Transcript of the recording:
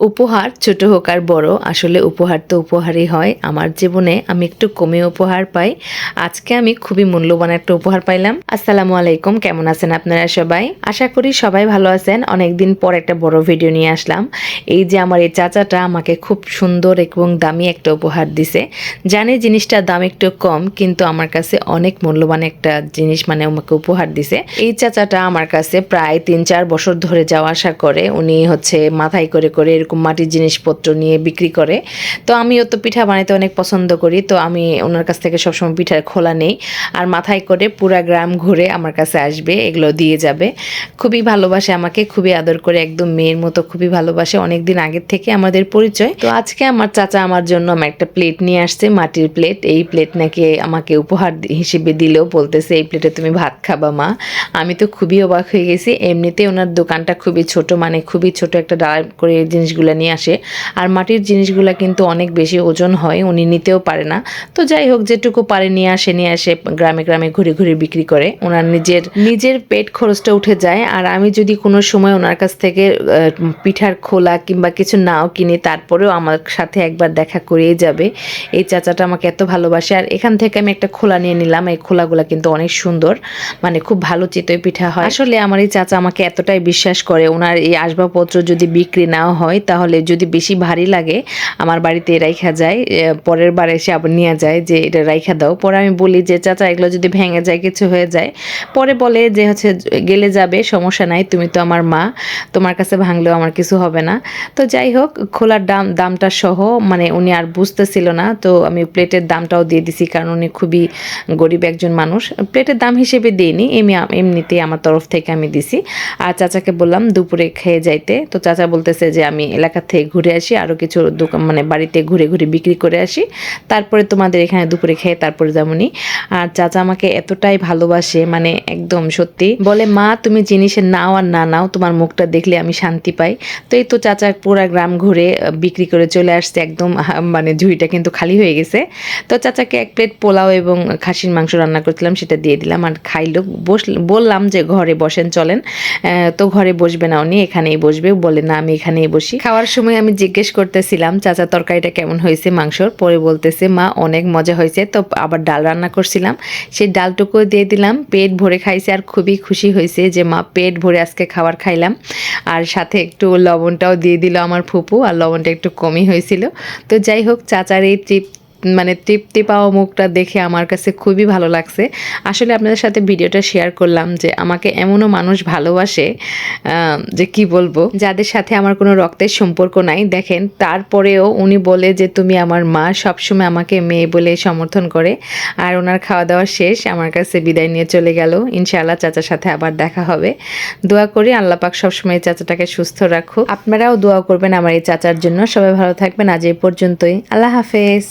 উপহার ছোট হোক আর বড়, আসলে উপহার তো উপহারই হয়। আমার জীবনে আমি একটু কমে উপহার পাই। আজকে আমি খুবই মূল্যবান একটা উপহার পাইলাম। আসসালামু আলাইকুম, কেমন আছেন আপনারা সবাই? আশা করি সবাই ভালো আছেন। অনেকদিন পর একটা বড় ভিডিও নিয়ে আসলাম। এই যে আমার এই চাচাটা আমাকে খুব সুন্দর এবং দামি একটা উপহার দিছে। জানি জিনিসটার দাম একটু কম, কিন্তু আমার কাছে অনেক মূল্যবান একটা জিনিস মানে আমাকে উপহার দিছে। এই চাচাটা আমার কাছে প্রায় তিন চার বছর ধরে যাওয়া আসা করে। উনি হচ্ছে মাথায় করে করে এরকম মাটির জিনিসপত্র নিয়ে বিক্রি করে। তো আমিও তো পিঠা বানাইতে অনেক পছন্দ করি, তো আমি ওনার কাছ থেকে সবসময় পিঠার খোলা নেই। আর মাথায় করে পুরা গ্রাম ঘুরে আমার কাছে আসবে, এগুলো দিয়ে যাবে। খুবই ভালোবাসে আমাকে, খুবই আদর করে, একদম মেয়ের মতো খুবই ভালোবাসে। অনেক দিন আগের থেকে আমাদের পরিচয়। তো আজকে আমার চাচা আমার জন্য আমার একটা প্লেট নিয়ে আসছে, মাটির প্লেট। এই প্লেট নাকি আমাকে উপহার হিসেবে দিলেও বলতেছে, এই প্লেটে তুমি ভাত খাবা মা। আমি তো খুবই অবাক হয়ে গেছি। এমনিতে ওনার দোকানটা খুবই ছোট মানে খুবই ছোট একটা ডাল করে এই জিনিসগুলো নিয়ে আসে। আর মাটির জিনিসগুলো কিন্তু অনেক বেশি ওজন হয়, উনি নিতেও পারে না। তো যাই হোক, যেটুকু পারে নিয়ে আসে নিয়ে আসে, গ্রামে গ্রামে ঘুরে ঘুরে বিক্রি করে। ওনার নিজের নিজের পেট খরচটা উঠে যায়। আর আমি যদি কোনো সময় ওনার কাছ থেকে পিঠার খোলা কিংবা কিছু নাও কিনি, তারপরেও আমার সাথে একবার দেখা করেই যাবে। এই চাচাটা আমাকে এত ভালোবাসে। আর এখান থেকে আমি একটা খোলা নিয়ে নিলাম। এই খোলাগুলো কিন্তু অনেক সুন্দর। মানে খুব ভালো চিতই পিঠা হয়। আসলে আমার এই চাচা আমাকে এতটাই বিশ্বাস করে। ওনার এই আসবাবপত্র যদি বিক্রি নাও হয় তাহলে যদি বেশি ভারী লাগে, আমার বাড়িতে রাইখা যায় পরের বার এসে আবার নিয়ে যায় যে এটা রাইখা দাও। পরে আমি বলি যে, চাচা, এগুলো যদি ভেঙে যায়, কিছু হয়ে যায়। পরে বলে যে হচ্ছে, গেলে যাবে, সমস্যা নাই, তুমি তো আমার মা, তোমার কাছে ভাঙলেও আমার কিছু হবে না। তো যাই হোক, খোলার দাম, দামটা সহ মানে উনি আর বুঝতেছিল না, তো আমি প্লেটের দামটাও দিয়ে দিছি, কারণ উনি খুবই গরিব একজন মানুষ। প্লেটের দাম হিসেবে দিইনি এমনি এমনিতেই আমার তরফ থেকে আমি দিছি। আর চাচাকে বললাম, দুপুরে খেয়ে যাইতে। তো চাচা বলতেছে যে, আমি এলাকা থেকে ঘুরে আসি আরও কিছু দোকান মানে বাড়িতে ঘুরে ঘুরে বিক্রি করে আসি। তারপরে তোমাদের এখানে দুপুরে খেয়ে তারপরে যেমনই আর চাচা আমাকে এতটাই ভালোবাসে মানে একদম সত্যি। বলে, মা, তুমি জিনিসের নাও আর না নাও, তোমার মুখটা দেখলে আমি শান্তি পাই। তো এই তো চাচা পুরা গ্রাম ঘুরে বিক্রি করে চলে আসছে, একদম মানে ঝুড়িটা কিন্তু খালি হয়ে গেছে। তো চাচাকে এক প্লেট পোলাও এবং খাসির মাংস রান্না করছিলাম, সেটা দিয়ে দিলাম। আর খাইলো, বস, বললাম যে, ঘরে বসেন, চলেন। তো ঘরে বসবে না, উনি এখানেই বসবে। বলে, না, আমি এখানেই বসি। খাওয়ার সময় আমি জিজ্ঞেস করতেছিলাম, চাচা, তরকারিটা কেমন হয়েছে মাংসর? পরে বলতেছে, মা, অনেক মজা হয়েছে। তো আবার ডাল রান্না করছিলাম। সেই ডালটুকু দিয়ে দিলাম, পেট ভরে খাইছে আর খুবই খুশি হয়েছে যে, মা, পেট ভরে আজকে খাবার খাইলাম। আর সাথে একটু লবণটাও দিয়ে দিল আমার ফুপু, আর লবণটা একটু কমই হয়েছিল। তো যাই হোক, চাচার এই ট্রিপ মানে তৃপ্তি পাওয়া মুখটা দেখে আমার কাছে খুবই ভালো লাগছে। আসলে আপনাদের সাথে ভিডিওটা শেয়ার করলাম যে আমাকে এমনও মানুষ ভালোবাসে যে কি বলব? যাদের সাথে আমার কোনো রক্তের সম্পর্ক নাই। দেখেন, তারপরেও উনি বলে যে, তুমি আমার মা, সবসময় আমাকে মেয়ে বলে সমর্থন করে। আর ওনার খাওয়া দাওয়া শেষ, আমার কাছে বিদায় নিয়ে চলে গেল। ইনশাআল্লাহ চাচার সাথে আবার দেখা হবে। দোয়া করি আল্লাহ পাক সবসময় চাচাটাকে সুস্থ রাখুক। আপনারাও দোয়া করবেন আমার এই চাচার জন্য। সবাই ভালো থাকবেন। আজ এই পর্যন্তই। আল্লাহ হাফেজ।